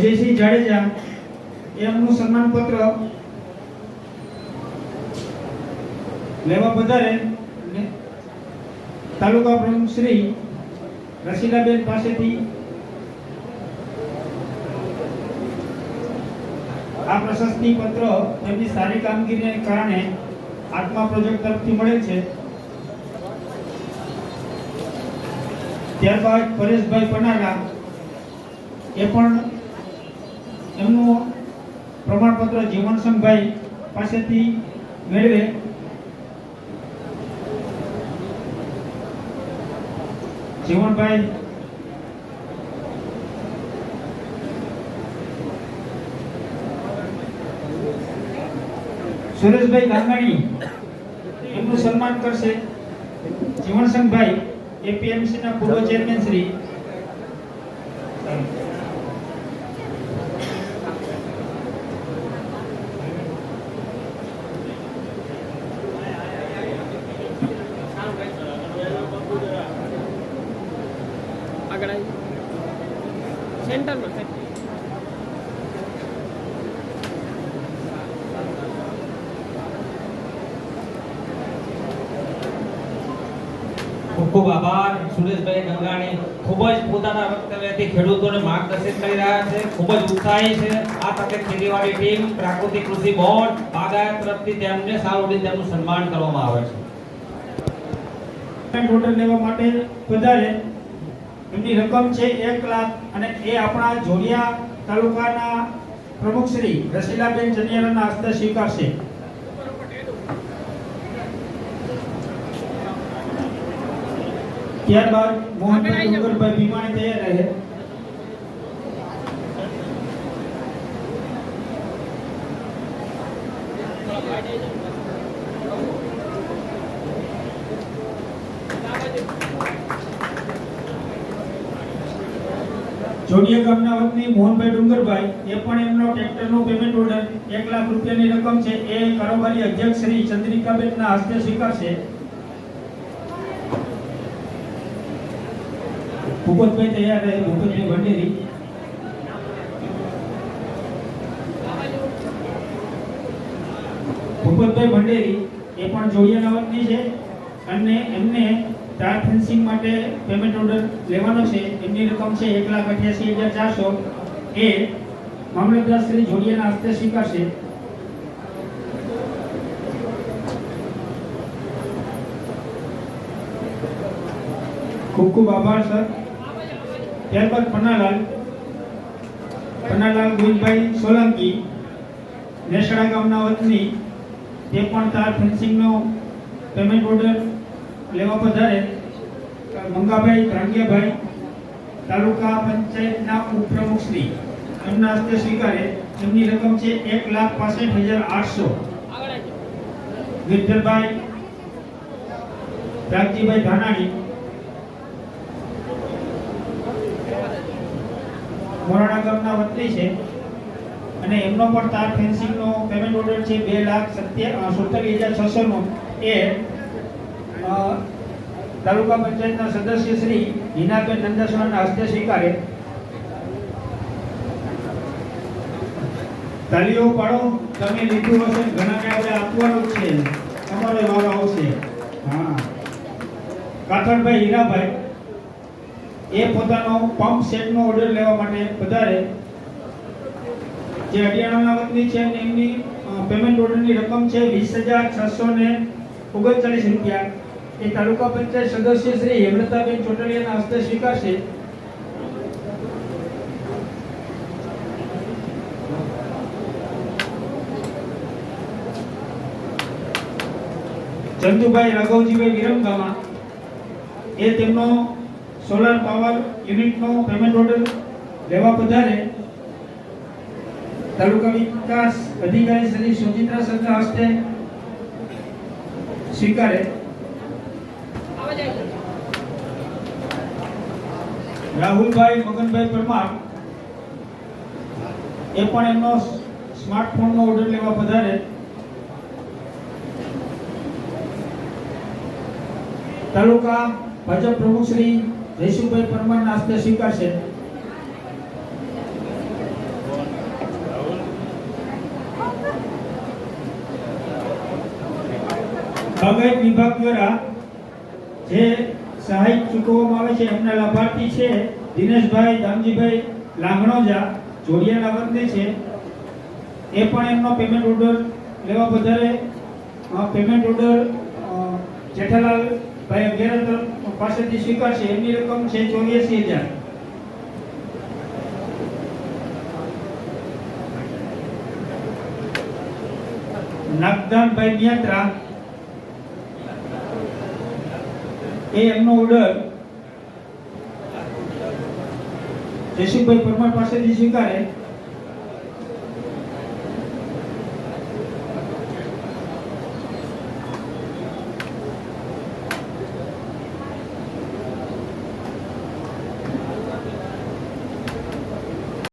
અજયસિંહ જાડેજા, એમનું સન્માન પત્ર લેવા પધારે તાલુકા પ્રમુખ શ્રી રસીલાબેન પાસેથી આ પ્રશસ્તિ પત્ર તેમની સારી કામગીરીને કારણે આત્મા પ્રોજેક્ટ તરફથી મળે છે. ત્યારબાદ પરેશભાઈ પનારા એ પણ એમનું પ્રમાણપત્ર જીવનસંગભાઈ પાસેથી મેળવે. જીવનભાઈ. સુરેશભાઈ ગાંગાણી એમનું સન્માન કરશે. જીવનસંગભાઈ એપીએમસી ના પૂર્વ ચેરમેન શ્રી. આગળ આવી. સેન્ટરમાં. ખૂબ ખૂબ આભાર. સુરેશભાઈ ગંગાણી ખૂબ જ પોતાના વક્તવ્યથી ખેડૂતોને માર્ગદર્શિત કરી રહ્યા છે. ખૂબ જ ઉત્સાહી છે. આ સાથે ખેતીવાડી ટીમ પ્રાકૃતિક કૃષિ બોર્ડ બાગાયત તરફથી તેમને સારું તેમનું સન્માન કરવામાં આવે છે. ટોટલ લેવા માટે પધારે એમની રકમ છે એક લાખ અને એ આપણા જોડિયા તાલુકાના પ્રમુખ શ્રી રસીલાબેન ચનિયારાના હસ્તે સ્વીકારશે. ત્યારબાદ મોહનભાઈ ડુંગરભાઈ ભીમાણી તૈયાર રહે જોડિયા ગામના વતની મોહનભાઈ ડુંગરભાઈ, એ પણ એમનો ટ્રેક્ટરનું પેમેન્ટ ઓર્ડર એક લાખ રૂપિયાની રકમ છે. એ કારોબારી અધ્યક્ષ શ્રી ચંદ્રિકાબેનના હસ્તે સ્વીકારશે. ભૂપતભાઈ તૈયાર રહે, ભૂપતભાઈ ભંડેરી ભૂપતભાઈ ભંડેરી એ પણ જોડિયા વતની છે અને એમને તાર ફેન્સિંગ માટે પેમેન્ટ ઓર્ડર લેવાનો છે. એમની રકમ છે એક લાખ અઠ્યાસી હજાર ચારસો. એ મામલતદાર શ્રી જોડિયાના હસ્તે સ્વીકારશે. ખૂબ ખૂબ આભાર, સર. ત્યારબાદ પન્નાલાલ. પન્નાલાલ ગોવિંદભાઈ સોલંકી નેસડા ગામના વતની, તે પણ તાર ફેન્સિંગનો પેમેન્ટ ઓર્ડર લેવા પધારે મંગાભાઈ ધ્રાંગિયાભાઈ તાલુકા પંચાયતના ઉપપ્રમુખ શ્રી એમના હસ્તે સ્વીકારે. એમની રકમ છે એક લાખ પાસઠ હજાર આઠસો. વિઠ્ઠલભાઈ રાગજીભાઈ ધાનાણી. મોરાણા ગામના વતની છે. અને એમનો પણ તાર ફેન્સિંગનો પેમેન્ટ ઓર્ડર છે બે લાખ સત્યા સુડતાલીસ હજાર છસો નો એ તાલુકા પંચાયતના સદસ્ય શ્રી હિનાબેન નંદાસવાના હસ્તે સ્વીકારે. તાલીઓ પાડો. તમે લીધું હશે ઘણા આપણે આપવાનું છે. તમારે વારો આવશે. હા. કાથડભાઈ હીરાભાઈ, એ પોતાનો પંપ સેટનો ઓર્ડર લેવા માટે પધારે. જે હરિયાણાના વતની છે એમની પેમેન્ટ ઓર્ડરની રકમ છે વીસ હજાર છસો ને ઓગણચાલીસ રૂપિયા. એ તાલુકા પંચાયત સદસ્ય શ્રી હેમલતાબેન ચોટલિયાના હસ્તે સ્વીકારશે. ચંદુભાઈ રાઘવજીભાઈ વિરમગામા, એ તેમનો સોલાર પાવર યુનિટનો પેમેન્ટ ઓર્ડર લેવા પધારે. તાલુકા વિકાસ અધિકારી શ્રી સુચિત્રા સરના હસ્તે સ્વીકારે. રાહુલભાઈ, મગનભાઈ પરમાર, એ પણ એમનો સ્માર્ટફોનનો ઓર્ડર લેવા પધારે. તાલુકા ભાજપ પ્રમુખ શ્રી જયસુભાઈ પરમારના હસ્તે સ્વીકારશે. બાગાયત વિભાગ દ્વારા જે સહાય ચૂકવવામાં આવે છે, એમના લાભાર્થી છે, દિનેશભાઈ દામજીભાઈ લાંગણોજા જોડિયાના વતની છે. એ પણ એમનો પેમેન્ટ ઓર્ડર લેવા વધારે પેમેન્ટ ઓર્ડર જેઠાલાલ ભાઈ અગિયાર તરફ પાસેથી સ્વીકારશે. એમની રકમ છે ચોર્યાસી હજાર. નાગદાનભાઈ મિયાત્રા એ એમનો ઓર્ડર જયસુખભાઈ પરમાર પાસેથી સ્વીકારે.